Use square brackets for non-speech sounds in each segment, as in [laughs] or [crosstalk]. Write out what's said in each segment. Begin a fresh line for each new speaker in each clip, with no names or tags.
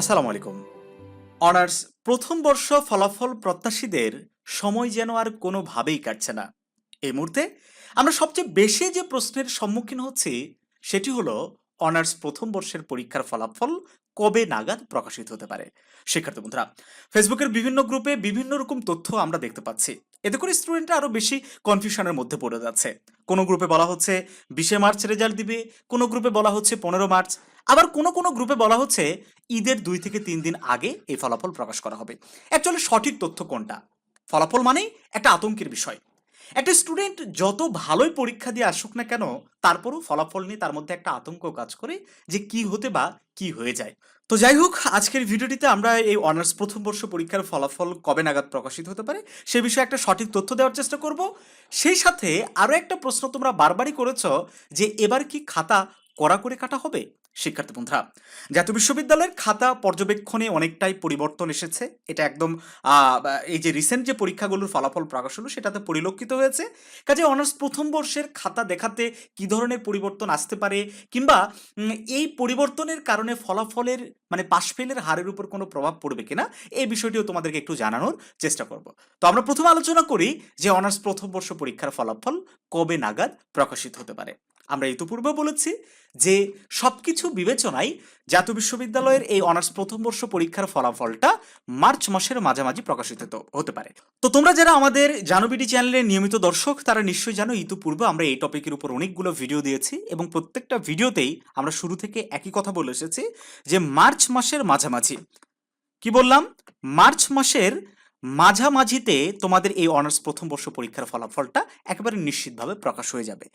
আসসালামু আলাইকুম। অনার্স প্রথম বর্ষ ফলাফল প্রত্যাশীদের সময় যেন আর কোনোভাবেই কাটছে না। এই মুহূর্তে আমরা সবচেয়ে বেশি যে প্রশ্নের সম্মুখীন হচ্ছি, সেটি হলো অনার্স প্রথম বর্ষের পরীক্ষার ফলাফল কবে নাগাদ প্রকাশিত হতে পারে? শিক্ষার্থী বন্ধুরা, ফেসবুকের বিভিন্ন গ্রুপে বিভিন্ন রকম তথ্য আমরা দেখতে পাচ্ছি। এতে করে স্টুডেন্টরা আরও বেশি কনফিউশনের মধ্যে পড়ে যাচ্ছে। কোনো গ্রুপে বলা হচ্ছে বিশে মার্চ রেজাল্ট দিবে, কোনো গ্রুপে বলা হচ্ছে পনেরো মার্চ। আবার কোনো কোনো গ্রুপে বলা হচ্ছে ঈদের দুই থেকে তিন দিন আগে এই ফলাফল প্রকাশ করা হবে। অ্যাকচুয়ালি সঠিক তথ্য কোনটা? ফলাফল মানেই একটা আতঙ্কের বিষয়। একটা স্টুডেন্ট যত ভালোই পরীক্ষা দিয়ে আসুক না কেন, তারপরও ফলাফল নিয়ে তার মধ্যে একটা আতঙ্ক কাজ করে যে কি হতে বা কি হয়ে যায়। তো যাই হোক, আজকের ভিডিওটিতে আমরা এই অনার্স প্রথম বর্ষ পরীক্ষার ফলাফল কবে নাগাদ প্রকাশিত হতে পারে সে বিষয়ে একটা সঠিক তথ্য দেওয়ার চেষ্টা করব। সেই সাথে আরও একটা প্রশ্ন তোমরা বারবারই করেছ যে এবার কি খাতা কড়া করে কাটা হবে? শিক্ষার্থী বন্ধুরা, জাতীয় বিশ্ববিদ্যালয়ের খাতা পর্যবেক্ষণে অনেকটাই পরিবর্তন এসেছে। এটা একদম এই যে রিসেন্ট যে পরীক্ষাগুলোর ফলাফল প্রকাশ হলো, সেটাতে পরিলক্ষিত হয়েছে। কাজে অনার্স প্রথম বর্ষের খাতা দেখাতে কি ধরনের পরিবর্তন আসতে পারে কিংবা এই পরিবর্তনের কারণে ফলাফলের মানে পাশ ফেলের হারের উপর কোনো প্রভাব পড়বে কিনা, এই বিষয়টিও তোমাদেরকে একটু জানানোর চেষ্টা করব। তো আমরা প্রথম আলোচনা করি যে অনার্স প্রথম বর্ষ পরীক্ষার ফলাফল কবে নাগাদ প্রকাশিত হতে পারে। আমরা ইতিপূর্বে বলেছি যে সব কিছু বিবেচনায় জাতীয় বিশ্ববিদ্যালয়ের এই অনার্স প্রথম বর্ষ পরীক্ষার ফলাফলটা মার্চ মাসের মাঝামাঝি প্রকাশিত হতে পারে। তো তোমরা যারা আমাদের জানবিডি চ্যানেলের নিয়মিত দর্শক, তারা নিশ্চয়ই জানো ইতিপূর্বে আমরা এই টপিকের উপর অনেকগুলো ভিডিও দিয়েছি এবং প্রত্যেকটা ভিডিওতেই আমরা শুরু থেকে একই কথা বলে এসেছি যে মার্চ মাসের মাঝামাঝি। কি বললাম? মার্চ মাসের মাঝামাঝিতে তোমাদের এই অনার্স প্রথম বর্ষ পরীক্ষার ফলাফলটা একেবারে নিশ্চিতভাবে প্রকাশ হয়ে যাবে।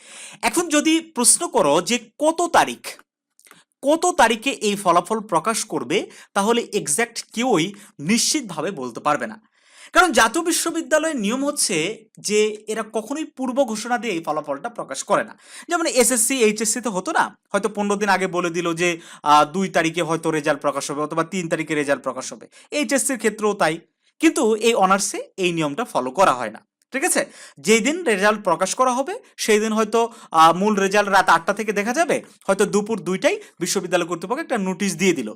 এখন যদি প্রশ্ন করো যে কত তারিখ, কত তারিখে এই ফলাফল প্রকাশ করবে, তাহলে এক্স্যাক্ট কেউই নিশ্চিতভাবে বলতে পারবে না। কারণ জাতীয় বিশ্ববিদ্যালয়ের নিয়ম হচ্ছে যে এরা কখনোই পূর্ব ঘোষণা দিয়ে এই ফলাফলটা প্রকাশ করে না। যেমন এসএসসি এইচএসসি তো হতো না। হয়তো পনেরো দিন আগে বলে দিল যে দুই তারিখে হয়তো রেজাল্ট প্রকাশ হবে অথবা তিন তারিখে রেজাল্ট প্রকাশ হবে। এইচএসসির ক্ষেত্রেও তাই। কিন্তু এই অনার্সে এই নিয়মটা ফলো করা হয় না। ঠিক আছে? যেই দিন রেজাল্ট প্রকাশ করা হবে, সেই দিন হয়তো মূল রেজাল্ট রাত আটটা থেকে দেখা যাবে, হয়তো দুপুর দুইটাই বিশ্ববিদ্যালয় কর্তৃপক্ষ একটা নোটিশ দিয়ে দিল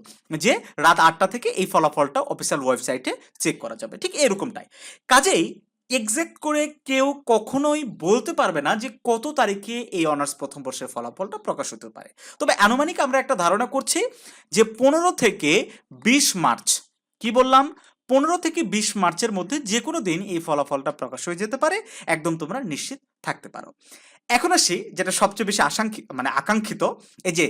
যে রাত আটটা থেকে এই ফলাফলটা অফিসিয়াল ওয়েবসাইটে চেক করা যাবে। ঠিক এরকমটাই। কাজেই এক্সাক্ট করে কেউ কখনোই বলতে পারবে না যে কত তারিখে এই অনার্স প্রথম বর্ষের ফলাফলটা প্রকাশ হতে পারে। তবে আনুমানিক আমরা একটা ধারণা করছি যে পনেরো থেকে বিশ মার্চ, কি বললাম? পনেরো থেকে বিশ মার্চের মধ্যে যে কোনো দিন এই ফলাফলটা প্রকাশ হয়ে যেতে পারে। একদম তোমরা নিশ্চিত থাকতে পারো। এখন আসি, যেটা সবচেয়ে বেশি আশাঙ্ক্ষিত মানে আকাঙ্ক্ষিত, এই যে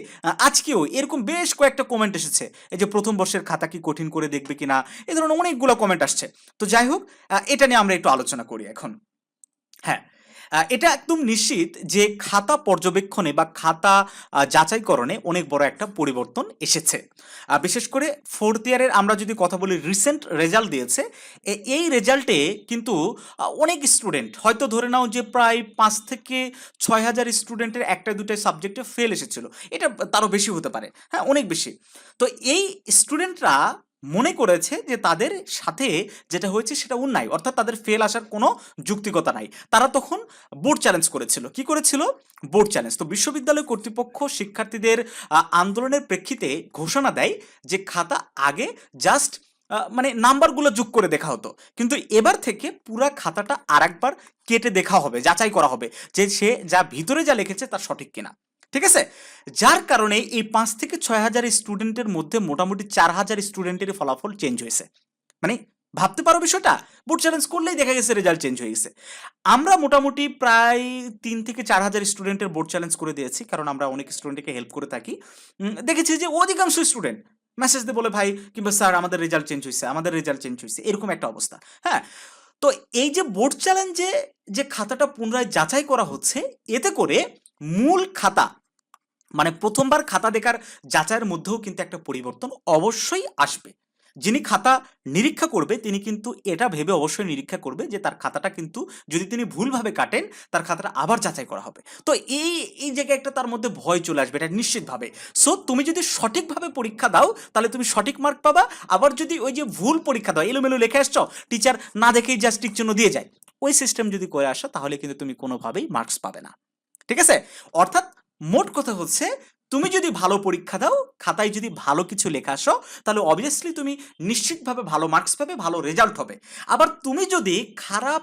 আজকেও এরকম বেশ কয়েকটা কমেন্ট এসেছে। এই যে, প্রথম বর্ষের খাতা কি কঠিন করে দেখবে কি না এ ধরনের অনেকগুলো কমেন্ট আসছে। তো যাই হোক এটা নিয়ে আমরা একটু আলোচনা করি এখন। হ্যাঁ এটা একদম নিশ্চিত যে খাতা পর্যবেক্ষণে বা খাতা যাচাইকরণে অনেক বড় একটা পরিবর্তন এসেছে। বিশেষ করে ফোর্থ ইয়ারের আমরা যদি কথা বলি রিসেন্ট রেজাল্ট দিয়েছে এই রেজাল্টে কিন্তু অনেক স্টুডেন্ট হয়তো ধরে নাও যে প্রায় পাঁচ থেকে ছয় হাজার স্টুডেন্টের একটা দুটো সাবজেক্টে ফেল এসেছিল। এটা তারও বেশি হতে পারে। হ্যাঁ অনেক বেশি। তো এই স্টুডেন্টরা মনে করেছে যে তাদের সাথে যেটা হয়েছে সেটা অন্যায়, অর্থাৎ তাদের ফেল আসার কোনো যুক্তিকতা নাই। তারা তখন বোর্ড চ্যালেঞ্জ করেছিল। কি করেছিল? বোর্ড চ্যালেঞ্জ তো বিশ্ববিদ্যালয় কর্তৃপক্ষ শিক্ষার্থীদের আন্দোলনের প্রেক্ষিতে ঘোষণা দেয় যে খাতা আগে জাস্ট মানে নাম্বারগুলো যোগ করে দেখা হতো। কিন্তু এবার থেকে পুরা খাতাটা আরেকবার কেটে দেখা হবে, যাচাই করা হবে যে সে যা ভিতরে যা লিখেছে তা সঠিক কিনা। ঠিক আছে? যার কারণে এই পাঁচ থেকে ছয় হাজার স্টুডেন্টের মধ্যে মোটামুটি চার হাজার স্টুডেন্টের ফলাফল চেঞ্জ হয়েছে। মানে ভাবতে পারো বিষয়টা? বোর্ড চ্যালেঞ্জ করলেই দেখা গেছে রেজাল্ট চেঞ্জ হয়ে গেছে। আমরা মোটামুটি প্রায় তিন থেকে চার হাজার স্টুডেন্টের বোর্ড চ্যালেঞ্জ করে দিয়েছি, কারণ আমরা অনেক স্টুডেন্টকে হেল্প করে থাকি। দেখেছি যে অধিকাংশ স্টুডেন্ট মেসেজ দিয়ে বলে, ভাই, কিংবা স্যার আমাদের রেজাল্ট চেঞ্জ হয়েছে, আমাদের রেজাল্ট চেঞ্জ হয়েছে। এরকম একটা অবস্থা হ্যাঁ? তো এই যে বোর্ড চ্যালেঞ্জে যে খাতাটা পুনরায় যাচাই করা হচ্ছে, এতে করে মূল খাতা মানে প্রথমবার খাতা দেখার যাচাইয়ের মধ্যেও কিন্তু একটা পরিবর্তন অবশ্যই আসবে। যিনি খাতা নিরীক্ষা করবে, তিনি কিন্তু এটা ভেবে অবশ্যই নিরীক্ষা করবে যে তার খাতাটা কিন্তু যদি তিনি ভুলভাবে কাটেন, তার খাতাটা আবার যাচাই করা হবে। তো এই এই জায়গায় একটা তার মধ্যে ভয় চলে আসবে, এটা নিশ্চিতভাবে। সো তুমি যদি সঠিকভাবে পরীক্ষা দাও, তাহলে তুমি সঠিক মার্ক পাবা। আবার যদি ওই যে ভুল পরীক্ষা দাও, এলোমেলো লিখে আসছ, টিচার না দেখেই জাস্ট টিক জন্য দিয়ে যায়, ওই সিস্টেম যদি করে আসো, তাহলে কিন্তু তুমি কোনোভাবেই মার্কস পাবে না। ঠিক আছে? অর্থাৎ মোট কথা হচ্ছে, তুমি যদি ভালো পরীক্ষা দাও, খাতায় যদি ভালো কিছু লেখা আসো, তাহলে অবভিয়াসলি তুমি নিশ্চিতভাবে ভালো মার্কস পাবে, ভালো রেজাল্ট হবে। আবার তুমি যদি খারাপ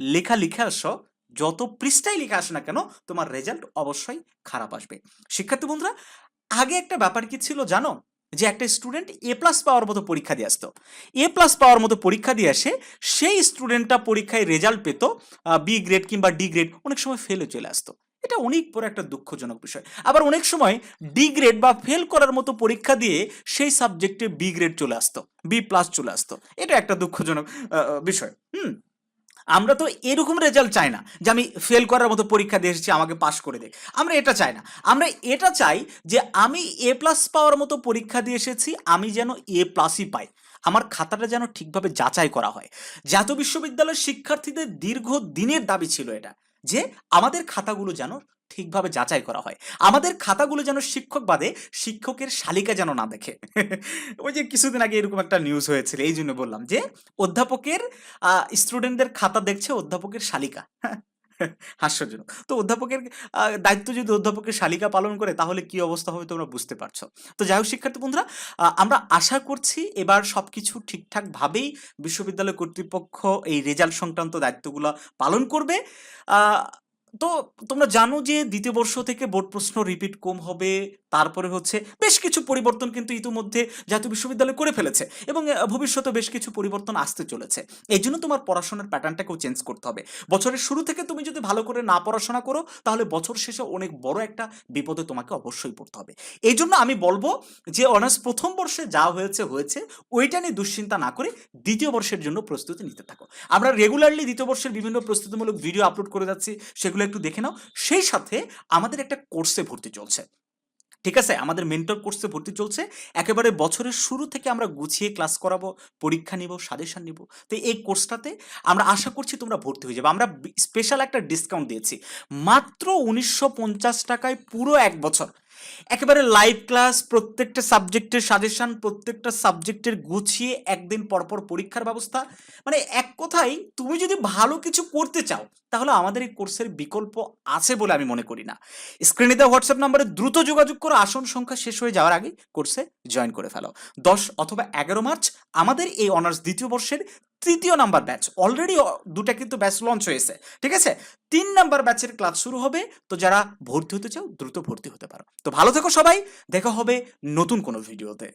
লেখা লিখে আসো, যত পৃষ্ঠায় লেখা আসে না কেন, তোমার রেজাল্ট অবশ্যই খারাপ আসবে। শিক্ষার্থী বন্ধুরা, আগে একটা ব্যাপার কি ছিল জানো? যে একটা স্টুডেন্ট এ প্লাস পাওয়ার মতো পরীক্ষা দিয়ে আসতো। এ প্লাস পাওয়ার মতো পরীক্ষা দিয়ে আসে সেই স্টুডেন্টটা পরীক্ষায় রেজাল্ট পেত বি গ্রেড কিংবা ডি গ্রেড অনেক সময় ফেলে চলে আসতো। এটা অনেক বড় একটা দুঃখজনক বিষয়। আবার অনেক সময় ডি গ্রেড বা ফেল করার মতো পরীক্ষা দিয়ে সেই সাবজেক্টে বি গ্রেড চলে আসতো বি প্লাস চলে আসতো। এটা একটা দুঃখজনক বিষয়। হুম? আমরা তো এরকম রেজাল্ট চাই না যে আমি ফেল করার মতো পরীক্ষা দিয়ে এসেছি, আমাকে পাশ করে দেখ আমরা এটা চাই না। আমরা এটা চাই যে আমি এ প্লাস পাওয়ার মতো পরীক্ষা দিয়ে এসেছি, আমি যেন এ প্লাসই পাই। আমার খাতাটা যেন ঠিকভাবে যাচাই করা হয়। জাতীয় বিশ্ববিদ্যালয়ের শিক্ষার্থীদের দীর্ঘ দিনের দাবি ছিল এটা। যে আমাদের খাতাগুলো যেন ঠিকভাবে যাচাই করা হয়। আমাদের খাতাগুলো যেন শিক্ষক বাদে শিক্ষকের শালিকা যেন না দেখে। [laughs] ওই যে কিছুদিন আগে এরকম একটা নিউজ হয়েছিল, এই জন্য বললাম যে অধ্যাপকের স্টুডেন্টদের খাতা দেখছে অধ্যাপকের শালিকা। [laughs] হাস্যজনক। তো অধ্যাপকের দায়িত্ব যদি অধ্যাপকের শালিকা পালন করে, তাহলে কি অবস্থা হবে তোমরা বুঝতে পারছ। তো যাই হোক শিক্ষার্থী বন্ধুরা আমরা আশা করছি এবার সব কিছু ঠিকঠাকভাবেই বিশ্ববিদ্যালয় কর্তৃপক্ষ এই রেজাল্ট সংক্রান্ত দায়িত্বগুলো পালন করবে। তো তোমরা জানো যে দ্বিতীয় বর্ষ থেকে বোর্ড প্রশ্ন রিপিট কম হবে তারপরে হচ্ছে বেশ কিছু পরিবর্তন কিন্তু ইতিমধ্যে জাতীয় বিশ্ববিদ্যালয় করে ফেলেছে এবং ভবিষ্যতে বেশ কিছু পরিবর্তন আসতে চলেছে। এই জন্য তোমার পড়াশোনার প্যাটার্নটাকেও চেঞ্জ করতে হবে। বছরের শুরু থেকে তুমি যদি ভালো করে না পড়াশোনা করো, তাহলে বছর শেষে অনেক বড় একটা বিপদে তোমাকে অবশ্যই পড়তে হবে। এই জন্য আমি বলব যে, অনার্স প্রথম বর্ষে যা হয়েছে হয়েছে, ওইটা নিয়ে দুশ্চিন্তা না করে দ্বিতীয় বর্ষের জন্য প্রস্তুতি নিতে থাকো। আমরা রেগুলারলি দ্বিতীয় বর্ষের বিভিন্ন প্রস্তুতিমূলক ভিডিও আপলোড করে যাচ্ছি, সেগুলো একটু দেখে নাও। সেই সাথে আমাদের একটা কোর্সে ভর্তি চলছে। ঠিক আছে? আমাদের মেন্টর কোর্সে ভর্তি চলছে। একেবারে বছরের শুরু থেকে আমরা গুছিয়ে ক্লাস করাবো, পরীক্ষা নিব সাজেশন নিব। তো এই কোর্সটাতে আমরা আশা করছি তোমরা ভর্তি হয়ে যাবে। আমরা স্পেশাল একটা ডিসকাউন্ট দিয়েছি। মাত্র উনিশশো পঞ্চাশ টাকায় পুরো এক বছর। একেবারে লাইভ ক্লাস প্রত্যেকটা সাবজেক্টের সাজেশন প্রত্যেকটা সাবজেক্টের গুছিয়ে একদিন পরপর পরীক্ষার ব্যবস্থা। মানে এক কথায়, তুমি যদি ভালো কিছু করতে চাও, তাহলে আমাদের এই কোর্সের বিকল্প আছে বলে আমি মনে করি না। স্ক্রিনে দেওয়া হোয়াটসঅ্যাপ নাম্বারে দ্রুত যোগাযোগ করো, আসন সংখ্যা শেষ হয়ে যাওয়ার আগে কোর্সে জয়েন করে ফেলো। দশ অথবা এগারো মার্চ আমাদের এই অনার্স দ্বিতীয় বর্ষের তৃতীয় নাম্বার ব্যাচ অলরেডি দুটা কিন্তু ব্যাচ লঞ্চ হয়েছে। ঠিক আছে? তিন নাম্বার ব্যাচের ক্লাস শুরু হবে। তো যারা ভর্তি হতে চাও, দ্রুত ভর্তি হতে পারো। তো ভালো থেকো সবাই। দেখা হবে নতুন কোনো ভিডিওতে